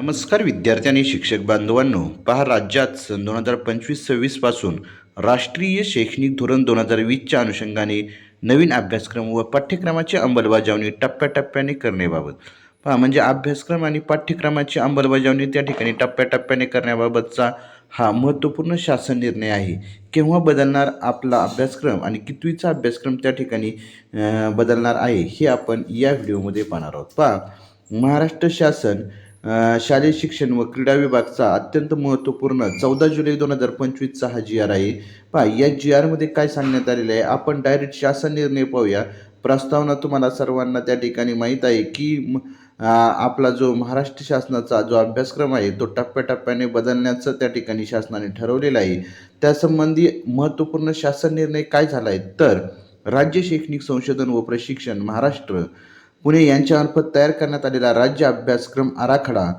नमस्कार विद्यार्थी आणि शिक्षक बांधवांनो पहा राज्यात सन दोन हजार पंचवीस सव्वीसपासून राष्ट्रीय शैक्षणिक धोरण दोन हजार वीसच्या अनुषंगाने नवीन अभ्यासक्रम व पाठ्यक्रमाची अंमलबजावणी टप्प्याटप्प्याने करण्याबाबत. पहा म्हणजे अभ्यासक्रम आणि पाठ्यक्रमाची अंमलबजावणी त्या ठिकाणी टप्प्याटप्प्याने करण्याबाबतचा हा महत्त्वपूर्ण शासन निर्णय आहे. केव्हा बदलणार आपला अभ्यासक्रम आणि कितवीचा अभ्यासक्रम त्या ठिकाणी बदलणार आहे हे आपण या व्हिडिओमध्ये पाहणार आहोत. पहा महाराष्ट्र शासन शालेय शिक्षण व क्रीडा विभागचा अत्यंत महत्त्वपूर्ण चौदा जुलै दोन हजार पंचवीसचा हा जी आर आहे. पहा या जी आरमध्ये काय सांगण्यात आलेलं आहे? आपण डायरेक्ट शासन निर्णय पाहूया. प्रस्तावना तुम्हाला सर्वांना त्या ठिकाणी माहीत आहे की आपला जो महाराष्ट्र शासनाचा जो अभ्यासक्रम आहे तो टप्प्याटप्प्याने बदलण्याचं त्या ठिकाणी शासनाने ठरवलेलं आहे. त्यासंबंधी महत्त्वपूर्ण शासन निर्णय काय झाला आहे तर राज्य शैक्षणिक संशोधन व प्रशिक्षण महाराष्ट्र पुणे यांच्यामार्फत तयार करण्यात आलेला राज्य अभ्यासक्रम आराखडा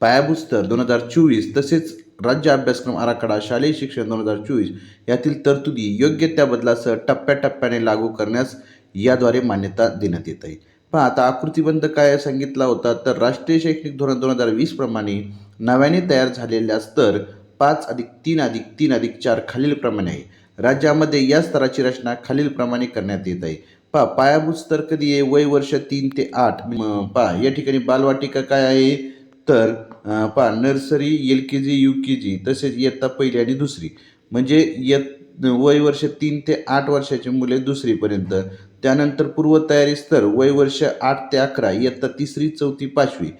पायाभूत स्तर दोन हजार चोवीस तसेच राज्य अभ्यासक्रम आराखडा शालेय शिक्षण दोन हजार चोवीस यातील तरतुदी योग्य त्या बदलासह टप्प्याटप्प्याने लागू करण्यास याद्वारे मान्यता देण्यात येत आहे. पहा आता आकृतीबंध काय सांगितला होता? तर राष्ट्रीय शैक्षणिक धोरण दोन हजार वीस प्रमाणे नव्याने तयार झालेल्या स्तर पाच अधिक तीन अधिक तीन अधिक चार खालीलप्रमाणे आहे. राज्यामध्ये या स्तराची रचना खालीलप्रमाणे करण्यात येत आहे. पहा पायाभूत स्तर कधी आहे? वय वर्ष तीन ते आठ. पा पहा या ठिकाणी बालवाटिका काय आहे? तर पा पहा nursery L K G U K G तसेच इयत्ता पहिली आणि दुसरी. म्हणजे इयत वय वर्ष तीन ते आठ वर्षाची मुले दुसरीपर्यंत. त्यानंतर पूर्वतयारी स्तर वय वर्ष आठ ते अकरा इयत्ता तिसरी चौथी पाचवी.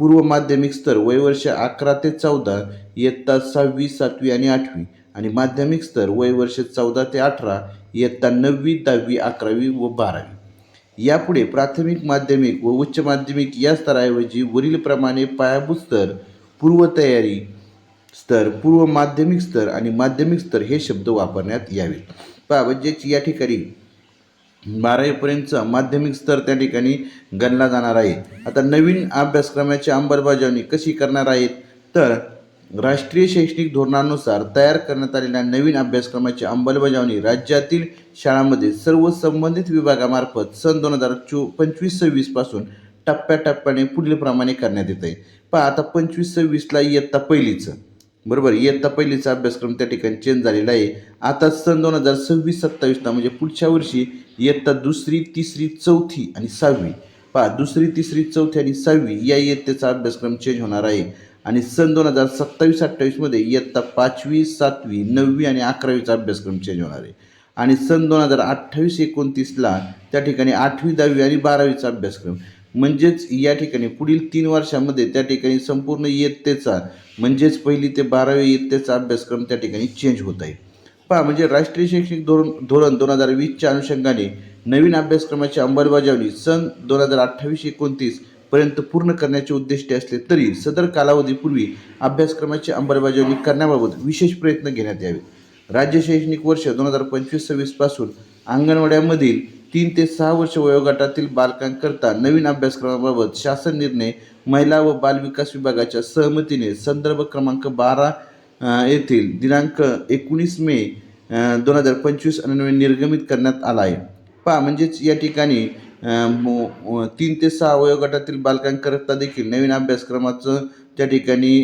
पूर्व माध्यमिक स्तर वय वर्ष अकरा ते चौदा इयत्ता सहावी सातवी आणि आठवी. आणि माध्यमिक स्तर वय वर्ष चौदा ते अठरा इयत्ता नववी दहावी अकरावी व बारावी. यापुढे प्राथमिक माध्यमिक व उच्च माध्यमिक या स्तराऐवजी वरीलप्रमाणे पायाभूत स्तर पूर्वतयारी स्तर पूर्व माध्यमिक स्तर आणि माध्यमिक स्तर हे शब्द वापरण्यात यावेत. पहा म्हणजेच या ठिकाणी बारावीपर्यंतचा माध्यमिक स्तर त्या ठिकाणी गणला जाणार आहे. आता नवीन अभ्यासक्रमाची अंमलबजावणी कशी करणार आहेत? तर राष्ट्रीय शैक्षणिक धोरणानुसार तयार करण्यात आलेल्या नवीन अभ्यासक्रमाची अंमलबजावणी राज्यातील शाळांमध्ये सर्व संबंधित विभागामार्फत सन दोन हजार चो पंचवीस सव्वीसपासून टप्प्याटप्प्याने पुढीलप्रमाणे करण्यात येत आहे पहा आता पंचवीस सव्वीसला इयत्ता पहिलीचं. बरोबर इयत्ता पहिलीचा अभ्यासक्रम त्या ठिकाणी चेंज झालेला आहे. आता सन दोन हजार सव्वीस सत्तावीसला म्हणजे पुढच्या वर्षी इयत्ता दुसरी तिसरी चौथी आणि सहावी. पहा दुसरी तिसरी चौथी आणि सहावी या इयत्तेचा अभ्यासक्रम चेंज होणार आहे. आणि सन दोन हजार सत्तावीस अठ्ठावीसमध्ये इयत्ता पाचवी सातवी नववी आणि अकरावीचा अभ्यासक्रम चेंज होणार आहे. आणि सन दोन हजार अठ्ठावीस एकोणतीसला त्या ठिकाणी आठवी दहावी आणि बारावीचा अभ्यासक्रम. म्हणजेच या ठिकाणी पुढील तीन वर्षामध्ये त्या ठिकाणी संपूर्ण इयत्तेचा म्हणजेच पहिली ते बारावी इयत्तेचा अभ्यासक्रम त्या ठिकाणी चेंज होत आहे. पहा म्हणजे राष्ट्रीय शैक्षणिक धोरण धोरण दोन हजार वीसच्या अनुषंगाने नवीन अभ्यासक्रमाची अंमलबजावणी सन दोन हजार अठ्ठावीस एकोणतीस पर्यंत पूर्ण करण्याचे उद्दिष्टे असले तरी सदर कालावधीपूर्वी अभ्यासक्रमाची अंमलबजावणी करण्याबाबत विशेष प्रयत्न घेण्यात यावेत राज्य शैक्षणिक वर्ष दोन हजार पंचवीस सव्वीसपासून अंगणवाड्यामधील तीन ते सहा वर्ष वयोगटातील बालकांकरता नवीन अभ्यासक्रमाबाबत शासन निर्णय महिला व बालविकास विभागाच्या सहमतीने संदर्भ क्रमांक बारा येथील दिनांक एकोणीस मे दोन हजार पंचवीस अन्वये निर्गमित करण्यात आला आहे. पहा म्हणजेच या ठिकाणी तीन ते सहा वयोगटातील बालकांकरता देखील नवीन अभ्यासक्रमाचं त्या ठिकाणी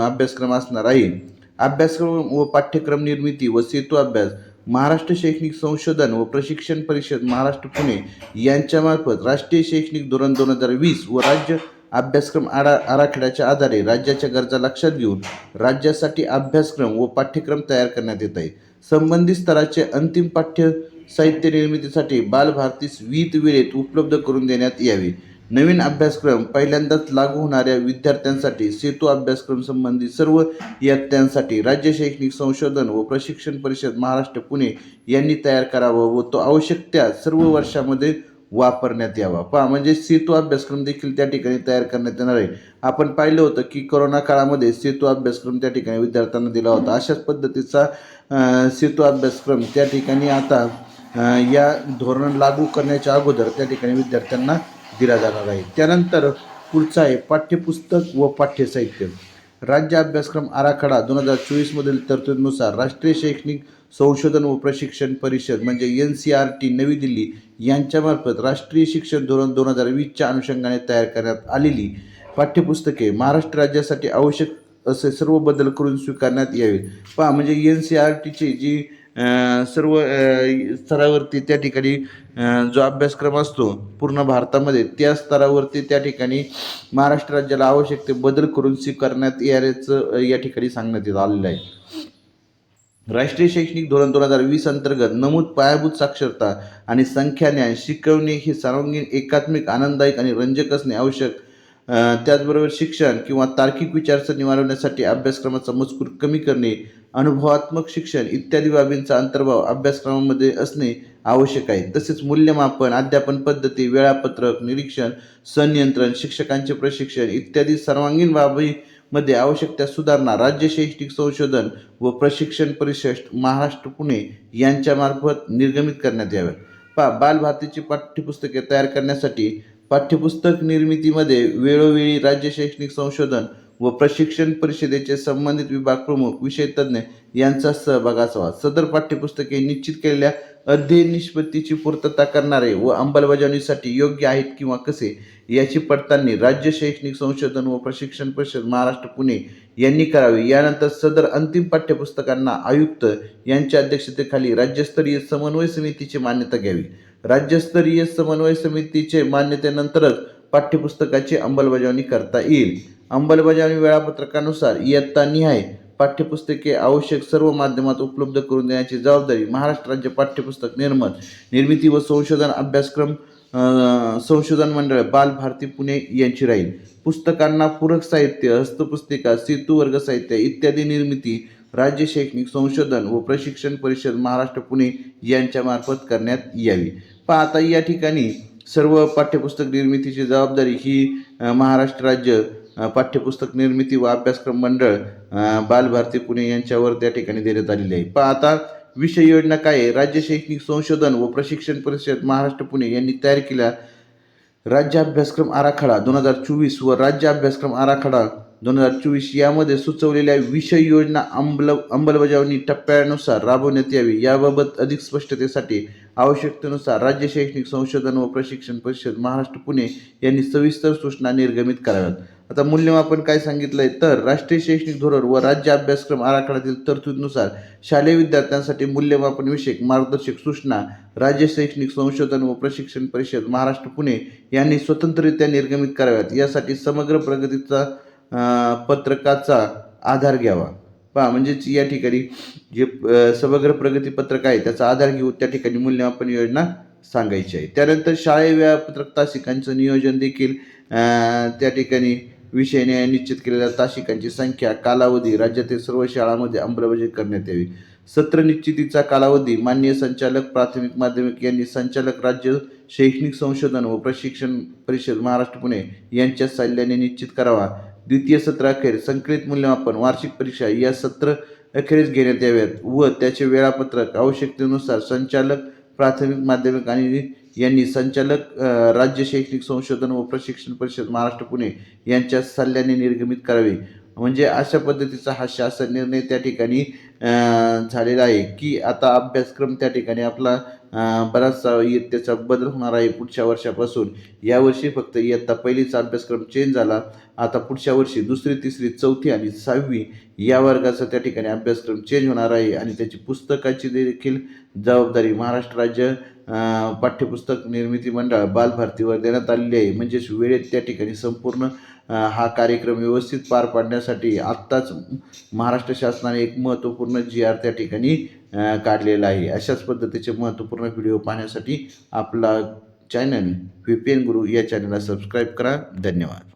अभ्यासक्रम असणार आहे. अभ्यासक्रम व पाठ्यक्रम निर्मिती व सेतू अभ्यास महाराष्ट्र शैक्षणिक संशोधन व प्रशिक्षण परिषद महाराष्ट्र पुणे यांच्यामार्फत राष्ट्रीय शैक्षणिक धोरण दोन हजार वीस व राज्य अभ्यासक्रम आरा आराखड्याच्या आधारे राज्याच्या गरजा लक्षात घेऊन राज्यासाठी अभ्यासक्रम व पाठ्यक्रम तयार करण्यात येत आहे. संबंधित स्तराचे अंतिम पाठ्य साहित्य निर्मितीसाठी बालभारतीस विहित वेळेत उपलब्ध करून देण्यात यावे. नवीन अभ्यासक्रम पहिल्यांदाच लागू होणाऱ्या विद्यार्थ्यांसाठी सेतू अभ्यासक्रम संबंधी सर्व इयत्तांसाठी राज्य शैक्षणिक संशोधन व प्रशिक्षण परिषद महाराष्ट्र पुणे यांनी तयार करावा व तो आवश्यक त्या सर्व वर्षामध्ये वापरण्यात यावा. पहा म्हणजे सेतू अभ्यासक्रम देखील त्या ठिकाणी तयार करण्यात येणार आहे. आपण पाहिलं होतं की कोरोना काळामध्ये सेतू अभ्यासक्रम त्या ठिकाणी विद्यार्थ्यांना दिला होता. अशाच पद्धतीचा सेतू अभ्यासक्रम त्या ठिकाणी आता या धोरण लागू करण्याच्या अगोदर त्या ठिकाणी विद्यार्थ्यांना दिला जाणार आहे. त्यानंतर पुढचं आहे पाठ्यपुस्तक व पाठ्यसाहित्य. राज्य अभ्यासक्रम आराखडा दोन हजार चोवीसमधील तरतुदीनुसार राष्ट्रीय शैक्षणिक संशोधन व प्रशिक्षण परिषद म्हणजे एन सी आर टी नवी दिल्ली यांच्यामार्फत राष्ट्रीय शिक्षण धोरण दोन हजार वीसच्या अनुषंगाने तयार करण्यात आलेली पाठ्यपुस्तके महाराष्ट्र राज्यासाठी आवश्यक असे सर्व बदल करून स्वीकारण्यात यावे पहा म्हणजे एन सी आर टीची जी सर्व स्तरावरती त्या ठिकाणी जो अभ्यासक्रम असतो पूर्ण भारतामध्ये त्या स्तरावरती त्या ठिकाणी महाराष्ट्र राज्याला आवश्यक ते बदल करून स्वीकारण्यात येण्याचं या ठिकाणी सांगण्यात येत आलेलं आहे. राष्ट्रीय शैक्षणिक धोरण दोन हजार वीस अंतर्गत नमूद पायाभूत साक्षरता आणि संख्याज्ञान शिकवणे हे सर्वांगीण एकात्मिक आनंददायक आणि रंजक असणे आवश्यक. त्याचबरोबर शिक्षण किंवा तार्किक विचारसरणी वाढवण्यासाठी अभ्यासक्रमाचा मजकूर कमी करणे अनुभवात्मक शिक्षण इत्यादी बाबींचा अंतर्भाव अभ्यासक्रमामध्ये असणे आवश्यक आहे. तसेच मूल्यमापन अध्यापन पद्धती वेळापत्रक निरीक्षण संनियंत्रण शिक्षकांचे प्रशिक्षण इत्यादी सर्वांगीण बाबीमध्ये आवश्यक त्या सुधारणा राज्य शैक्षणिक संशोधन व प्रशिक्षण परिषद महाराष्ट्र पुणे यांच्यामार्फत निर्गमित करण्यात याव्या पा बालभारतीची पाठ्यपुस्तके तयार करण्यासाठी पाठ्यपुस्तक निर्मितीमध्ये वेळोवेळी राज्य शैक्षणिक संशोधन व प्रशिक्षण परिषदेचे संबंधित विभाग प्रमुख विषय तज्ज्ञ यांचा सहभाग असावा सदर पाठ्यपुस्तके निश्चित केलेल्या अध्ययन निष्पत्तीची पूर्तता करणारे व अंमलबजावणीसाठी योग्य आहेत किंवा कसे याची पडताळणी राज्य शैक्षणिक संशोधन व प्रशिक्षण परिषद महाराष्ट्र पुणे यांनी करावी. यानंतर सदर अंतिम पाठ्यपुस्तकांना आयुक्त यांच्या अध्यक्षतेखाली राज्यस्तरीय समन्वय समितीची मान्यता घ्यावी. राज्यस्तरीय समन्वय समितीचे मान्यतेनंतरच पाठ्यपुस्तकाची अंमलबजावणी करता येईल. अंमलबजावणी वेळापत्रकानुसार इयत्ता निहाय पाठ्यपुस्तके आवश्यक सर्व माध्यमात उपलब्ध करून देण्याची जबाबदारी महाराष्ट्र राज्य पाठ्यपुस्तक निर्मत निर्मिती व संशोधन अभ्यासक्रम संशोधन मंडळ बाल भारती पुणे यांची राहील. पुस्तकांना पूरक साहित्य हस्तपुस्तिका सेतू वर्ग साहित्य इत्यादी निर्मिती राज्य शैक्षणिक संशोधन व प्रशिक्षण परिषद महाराष्ट्र पुणे यांच्यामार्फत करण्यात यावी. पहा आता या ठिकाणी सर्व पाठ्यपुस्तक निर्मितीची जबाबदारी ही महाराष्ट्र राज्य पाठ्यपुस्तक निर्मिती व अभ्यासक्रम मंडळ बालभारती पुणे यांच्यावर त्या ठिकाणी देण्यात आलेली आहे. प आता विषय योजना काय आहे? राज्य शैक्षणिक संशोधन व प्रशिक्षण परिषद महाराष्ट्र पुणे यांनी तयार केल्या राज्य अभ्यासक्रम आराखडा दोन हजार चोवीस व राज्य अभ्यासक्रम आराखडा दोन हजार चोवीस यामध्ये सुचवलेल्या विषय योजना अंमल अंमलबजावणी टप्प्यानुसार राबवण्यात यावी. याबाबत अधिक स्पष्टतेसाठी आवश्यकतेनुसार राज्य शैक्षणिक संशोधन व प्रशिक्षण परिषद महाराष्ट्र पुणे यांनी सविस्तर सूचना निर्गमित कराव्यात. आता मूल्यमापन काय सांगितलंय? तर राष्ट्रीय शैक्षणिक धोरण व राज्य अभ्यासक्रम आराखड्यातील तरतूदनुसार शालेय विद्यार्थ्यांसाठी मूल्यमापन विषयक मार्गदर्शक सूचना राज्य शैक्षणिक संशोधन व प्रशिक्षण परिषद महाराष्ट्र पुणे यांनी स्वतंत्ररित्या निर्गमित कराव्यात. यासाठी समग्र प्रगतीचा पत्रकाचा आधार घ्यावा. पहा म्हणजेच या ठिकाणी जे समग्र प्रगती पत्रक आहे त्याचा आधार घेऊन त्या ठिकाणी मूल्यमापन योजना सांगायची आहे. त्यानंतर शाळे वेळापत्रक तासिकांचं नियोजन देखील त्या ठिकाणी विषयाने निश्चित केलेल्या तासिकांची संख्या कालावधी राज्यातील सर्व शाळांमध्ये अंमलबजावणी करण्यात यावी. सत्र निश्चितीचा कालावधी मान्य संचालक प्राथमिक माध्यमिक यांनी संचालक राज्य शैक्षणिक संशोधन व प्रशिक्षण परिषद महाराष्ट्र पुणे यांच्या सल्ल्याने निश्चित करावा. द्वितीय सत्र अखेर संकलित मूल्यमापन वार्षिक परीक्षा या सत्र अखेरीस घेण्यात याव्यात व त्याचे वेळापत्रक आवश्यकतेनुसार संचालक प्राथमिक माध्यमिक आणि यांनी संचालक राज्य शैक्षणिक संशोधन व प्रशिक्षण परिषद महाराष्ट्र पुणे यांच्या सल्ल्याने निर्गमित करावे. म्हणजे अशा पद्धतीचा हा शासन निर्णय त्या ठिकाणी झालेला आहे की आता अभ्यासक्रम त्या ठिकाणी आपला बराचसा इयत्तेचा बदल होणार आहे पुढच्या वर्षापासून. यावर्षी फक्त इयत्ता पहिलीचा अभ्यासक्रम चेंज झाला. आता पुढच्या वर्षी दुसरी तिसरी चौथी आणि सहावी या वर्गाचा त्या ठिकाणी अभ्यासक्रम चेंज होणार आहे आणि त्याची पुस्तकाची देखील जबाबदारी महाराष्ट्र राज्य पाठ्यपुस्तक निर्मिती मंडळ बालभारतीवर देण्यात आलेली आहे. म्हणजेच वेळेत त्या ठिकाणी संपूर्ण हा कार्यक्रम व्यवस्थित पार पाडण्यासाठी आत्ताच महाराष्ट्र शासनाने एक महत्त्वपूर्ण जी आर त्या ठिकाणी काढलेला आहे. अशाच पद्धतीचे महत्त्वपूर्ण व्हिडिओ पाहण्यासाठी आपला चॅनल व्ही पी एन गुरु या चॅनलला सबस्क्राईब करा. धन्यवाद.